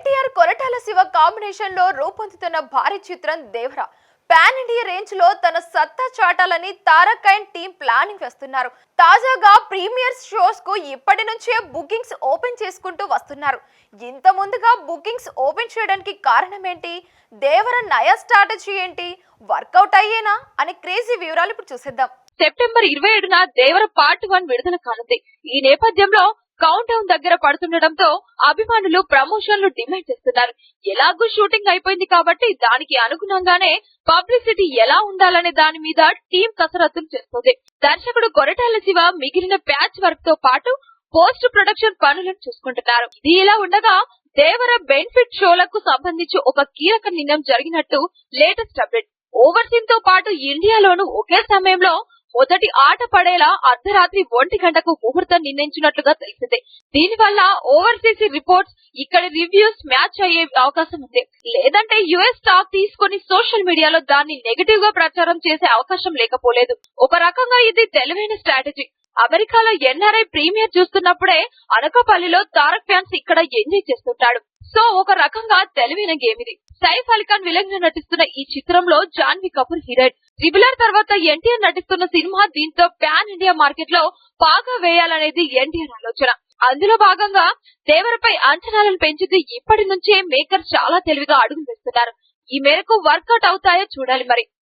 ఎన్టీఆర్ కొరటాల శివ కాంబినేషన్లో రూపొందుతున్న భారీ చిత్రం దేవర. పాన్ ఇండియా రేంజ్లో తన సత్తా చాటాలని తారక్ అండ్ టీం ప్లానింగ్ వేస్తున్నారు. తాజాగా ప్రీమియర్ షోస్కు ఇప్పటి నుంచే బుకింగ్స్ ఓపెన్ చేసుకుంటూ వస్తున్నారు. ఇంత ముందుగా బుకింగ్స్ ఓపెన్ చేయడానికి కారణం ఏంటి? దేవర నయా స్ట్రాటజీ ఏంటి? వర్కౌట్ అయ్యేనా? అనే క్రేజీ వివరాలు ఇప్పుడు చూసేద్దాం. సెప్టెంబర్ ఇరవై ఏడున దేవర పార్ట్ వన్ విడుదల కానుంది. ఈ నేపథ్యంలో కౌంట్ డౌన్ దగ్గర పడుతుండటంతో అభిమానులు ప్రమోషన్లు డిమాండ్ చేస్తున్నారు. ఎలాగూ షూటింగ్ అయిపోయింది కాబట్టి దానికి అనుగుణంగానే పబ్లిసిటీ ఎలా ఉండాలనే దాని మీద టీం కసరత్తులు చేస్తుంది. దర్శకుడు కొరటాల శివ మిగిలిన ప్యాచ్ వర్క్తో పాటు పోస్ట్ ప్రొడక్షన్ పనులను చూసుకుంటున్నారు. ఇది ఇలా ఉండగా దేవర బెనిఫిట్ షోలకు సంబంధించి ఒక కీలక నిర్ణయం జరిగినట్టు లేటెస్ట్ అప్డేట్. ఓవర్సీన్తో పాటు ఇండియాలోనూ ఒకే సమయంలో మొదటి ఆట పడేలా అర్ధరాత్రి ఒంటి గంటకు ముహూర్తం నిర్ణయించినట్లుగా తెలిసింది. దీనివల్ల ఓవర్సీస్ రిపోర్ట్స్ ఇక్కడ రివ్యూస్ మ్యాచ్ అయ్యే అవకాశం ఉంది. లేదంటే యుఎస్ స్టాక్ తీసుకుని సోషల్ మీడియాలో దాన్ని నెగటివ్గా ప్రచారం చేసే అవకాశం లేకపోలేదు. ఒక రకంగా ఇది తెలివైన స్ట్రాటజీ. అమెరికాలో ఎన్ఆర్ఐ ప్రీమియర్ చూస్తున్నప్పుడే అనకాపల్లిలో తారక్ ఫ్యాన్స్ ఇక్కడ ఎంజాయ్ చేస్తుంటాడు. సో ఒక రకంగా తెలివైన గేమ్ ఇది సైఫ్ అలీ ఖాన్ విలన్గా నటిస్తున్న ఈ చిత్రంలో జాన్వీ కపూర్ హీరోయిన్. ట్రిబులర్ తర్వాత ఎన్టీఆర్ నటిస్తున్న సినిమా దీంతో పాన్ ఇండియా మార్కెట్లో పాగా వేయాలనేది ఎన్టీఆర్ ఆలోచన. అందులో భాగంగా దేవరపై అంచనాలను పెంచుతూ ఇప్పటి నుంచే మేకర్స్ చాలా తెలివిగా అడుగులు వేస్తున్నారు. ఈ మేరకు వర్కౌట్ అవుతాయో చూడాలి మరి.